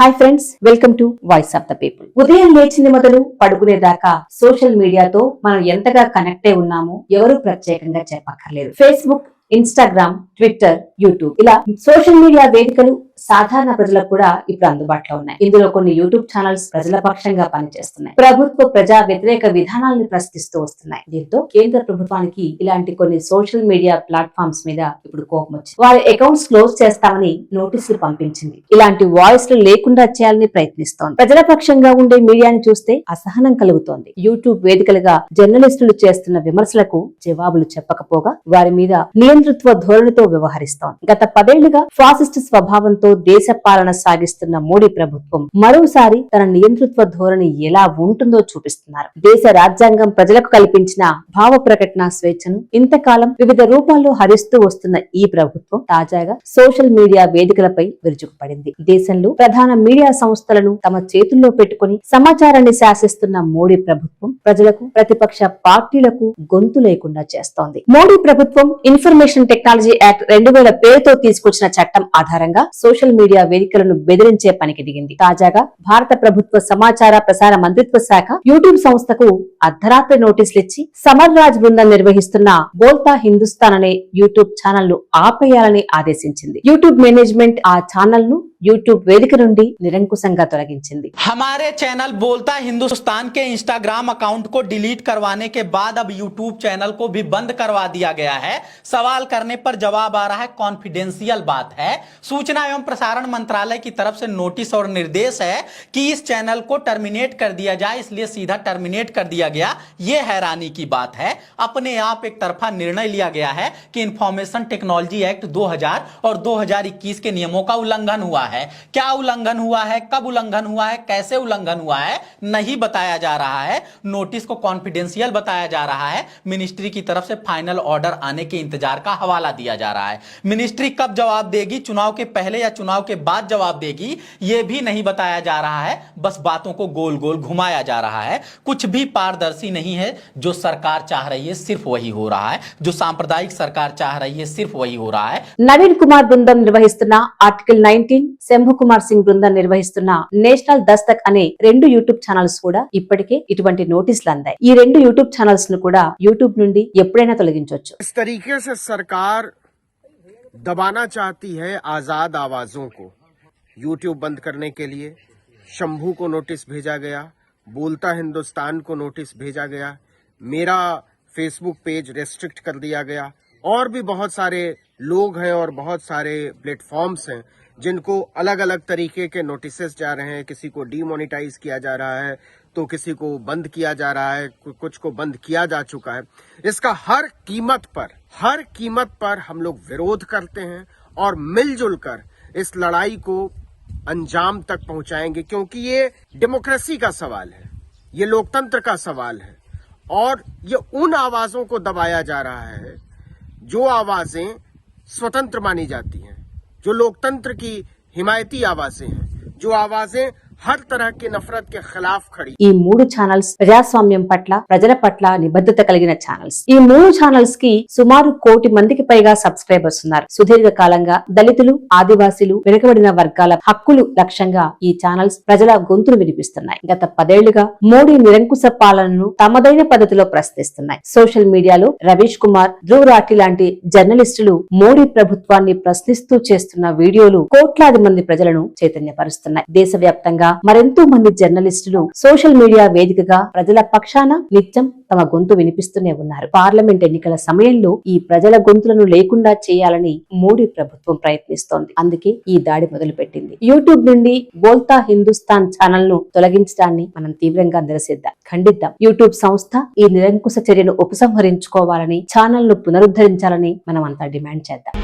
Hi friends welcome to voice of the people. ఉదయం లేచింది మొదలు పడుకునేదాకా సోషల్ మీడియాతో మనం ఎంతగా కనెక్ట్ అయి ఉన్నామో ఎవరు ప్రత్యేకంగా చెప్పక్కర్లేదు. ఫేస్బుక్ ఇన్స్టాగ్రామ్ ట్విట్టర్ యూట్యూబ్ ఇలా సోషల్ మీడియా వేదికలు సాధారణ ప్రజలకు కూడా ఇప్పుడు అందుబాటులో ఉన్నాయి. ఇందులో కొన్ని యూట్యూబ్ ఛానల్స్ ప్రజల పక్షంగా పనిచేస్తున్నాయి. ప్రభుత్వ ప్రజా వ్యతిరేక విధానాలను ప్రశ్నిస్తూ వస్తున్నాయి. దీంతో కేంద్ర ప్రభుత్వానికి ఇలాంటి కొన్ని సోషల్ మీడియా ప్లాట్ఫామ్స్ మీద ఇప్పుడు కోపం వచ్చింది. వారి అకౌంట్స్ క్లోజ్ చేస్తామని నోటీసులు పంపించింది. ఇలాంటి వాయిస్లు లేకుండా చేయాలని ప్రయత్నిస్తోంది. ప్రజల పక్షంగా ఉండే మీడియాని చూస్తే అసహనం కలుగుతోంది. యూట్యూబ్ వేదికలుగా జర్నలిస్టులు చేస్తున్న విమర్శలకు జవాబులు చెప్పకపోగా వారి మీద నియంతృత్వ ధోరణితో వ్యవహరిస్తోంది. గత పదేళ్ళుగా ఫాసిస్ట్ స్వభావంతో దేశ పాలన సాగిస్తున్న మోడీ ప్రభుత్వం మరోసారి తన నియంతృత్వ ధోరణి ఎలా ఉంటుందో చూపిస్తున్నారు. దేశ రాజ్యాంగం ప్రజలకు కల్పించిన భావ ప్రకటన స్వేచ్ఛను ఇంతకాలం వివిధ రూపాల్లో హరిస్తూ వస్తున్న ఈ ప్రభుత్వం తాజాగా సోషల్ మీడియా వేదికలపై విరుచుకుపడింది. దేశంలో ప్రధాన మీడియా సంస్థలను తమ చేతుల్లో పెట్టుకుని సమాచారాన్ని శాసిస్తున్న మోడీ ప్రభుత్వం ప్రజలకు ప్రతిపక్ష పార్టీలకు గొంతు లేకుండా చేస్తోంది. మోడీ ప్రభుత్వం ఇన్ఫర్మేషన్ టెక్నాలజీ యాక్ట్ రెండు వేల పేరుతో తీసుకొచ్చిన చట్టం ఆధారంగా సోషల్ మీడియా వేదికలను బెదిరించే పనికి దిగింది. తాజాగా భారత ప్రభుత్వ సమాచార ప్రసార మంత్రిత్వ శాఖ యూట్యూబ్ సంస్థకు అర్ధరాత్రి నోటీసులు ఇచ్చి సమర్ రాజ్ బృందం నిర్వహిస్తున్న బోల్తా హిందుస్థాన్ అనే యూట్యూబ్ ఛానల్ ను ఆపేయాలని ఆదేశించింది యూట్యూబ్ మేనేజ్మెంట్ ఆ ఛానల్ ను యూట్యూబ్ వేదిక నుండి నిరంకుశంగా తొలగించింది हमारे चैनल बोलता हिंदुस्तान के इंस्टाग्राम अकाउंट को डिलीट करवाने के बाद अब यूट्यूब चैनल को भी बंद करवा दिया गया है सवाल करने पर जवाब आ रहा है कॉन्फिडेंशियल बात है सूचना एवं प्रसारण मंत्रालय की तरफ से नोटिस और निर्देश है कि इस चैनल को टर्मिनेट कर दिया जाए इसलिए सीधा टर्मिनेट कर दिया गया यह हैरानी की बात है। अपने आप एक तरफा निर्णय लिया गया है कि इंफॉर्मेशन टेक्नोलॉजी एक्ट 2000 और 2021 के नियमों का उल्लंघन हुआ है। क्या उल्लंघन हुआ है? कब उल्लंघन हुआ है? कैसे उल्लंघन हुआ है? नहीं बताया जा रहा है। नोटिस को कॉन्फिडेंशियल बताया जा रहा है। मिनिस्ट्री की तरफ़ से फाइनल ऑर्डर आने के इंतज़ार का हवाला दिया जा रहा है। मिनिस्ट्री कब जवाब देगी? चुनाव के पहले या चुनाव के बाद जवाब देगी? यह भी नहीं बताया जा रहा है। बस बातों को गोल गोल घुमाया जा रहा है। कुछ भी पारदर्शी नहीं है जो सरकार चाह रही है सिर्फ वही हो रहा है जो सांप्रदायिक सरकार चाह रही है सिर्फ वही हो रहा है నవీన్ కుమార్ బృందం నిర్వహిస్తున్న ఆర్టికల్ నైన్టీన్ శంభు కుమార్ సింగ్ బృందం నిర్వహిస్తున్న నేషనల్ దస్తక్ అనే రెండు యూట్యూబ్ ఛానల్స్ కూడా ఇప్పటికే ఇటువంటి నోటీసులు అందాయి ఈ రెండు యూట్యూబ్ ఛానల్స్ ను కూడా యూట్యూబ్ నుండి ఎప్పుడైనా తొలగించవచ్చు इस तरीके से सरकार दबाना चाहती है आजाद आवाजों को यूट्यूब बंद करने के लिए शंभू को नोटिस भेजा गया बोलता हिंदुस्तान को नोटिस भेजा गया। मेरा फेसबुक पेज रेस्ट्रिक्ट कर दिया गया। और भी बहुत सारे लोग हैं और बहुत सारे प्लेटफॉर्म्स हैं जिनको अलग अलग तरीके के नोटिसेस जा रहे हैं। किसी को डीमोनिटाइज किया जा रहा है तो किसी को बंद किया जा रहा है कुछ को बंद किया जा चुका है। इसका हर कीमत पर, हर कीमत पर हम लोग विरोध करते हैं और मिलजुल कर इस लड़ाई को अंजाम तक पहुंचाएँगे, क्योंकि ये डेमोक्रेसी का सवाल है, ये लोकतंत्र का सवाल है, और ये उन आवाजों को दबाया जा रहा है, जो आवाज़ें स्वतंत्र मानी जाती हैं, जो लोकतंत्र की हिमायती आवाज़ें हैं, जो आवाज़ें హర్ నఫరత్ ఈ మూడు ఛానల్స్ ప్రజాస్వామ్యం పట్ల ప్రజల పట్ల నిబద్ధత కలిగిన ఛానల్స్ ఈ మూడు ఛానల్స్కి సుమారు కోటి మందికి పైగా సబ్స్క్రైబర్స్ ఉన్నారు. సుదీర్ఘ కాలంగా దళితులు ఆదివాసీలు వెనుకబడిన వర్గాల హక్కులు లక్ష్యంగా ఈ ఛానల్స్ ప్రజల గొంతులు వినిపిస్తున్నాయి. గత పదేళ్ళుగా మోడీ నిరంకుశ పాలనను తమదైన పద్ధతిలో ప్రశ్నిస్తున్నాయి. సోషల్ మీడియాలో రవీష్ కుమార్ ధ్రువ్ రాఠి లాంటి జర్నలిస్టులు మోడీ ప్రభుత్వాన్ని ప్రశ్నిస్తూ చేస్తున్న వీడియోలు కోట్లాది మంది ప్రజలను చైతన్యపరుస్తున్నాయి. దేశవ్యాప్తంగా మరెంతో మంది జర్నలిస్టులు సోషల్ మీడియా వేదికగా ప్రజల పక్షాన నిత్యం తమ గొంతు వినిపిస్తూనే ఉన్నారు. పార్లమెంట్ ఎన్నికల సమయంలో ఈ ప్రజల గొంతులను లేకుండా చేయాలని మోడీ ప్రభుత్వం ప్రయత్నిస్తోంది. అందుకే ఈ దాడి మొదలుపెట్టింది. యూట్యూబ్ నుండి బోల్తా హిందుస్థాన్ ఛానల్ను తొలగించడాన్ని మనం తీవ్రంగా నిరసిద్దాం. ఖండిద్దాం. యూట్యూబ్ సంస్థ ఈ నిరంకుశ చర్యను ఉపసంహరించుకోవాలని ఛానల్ను పునరుద్ధరించాలని మనం అంతా డిమాండ్ చేద్దాం.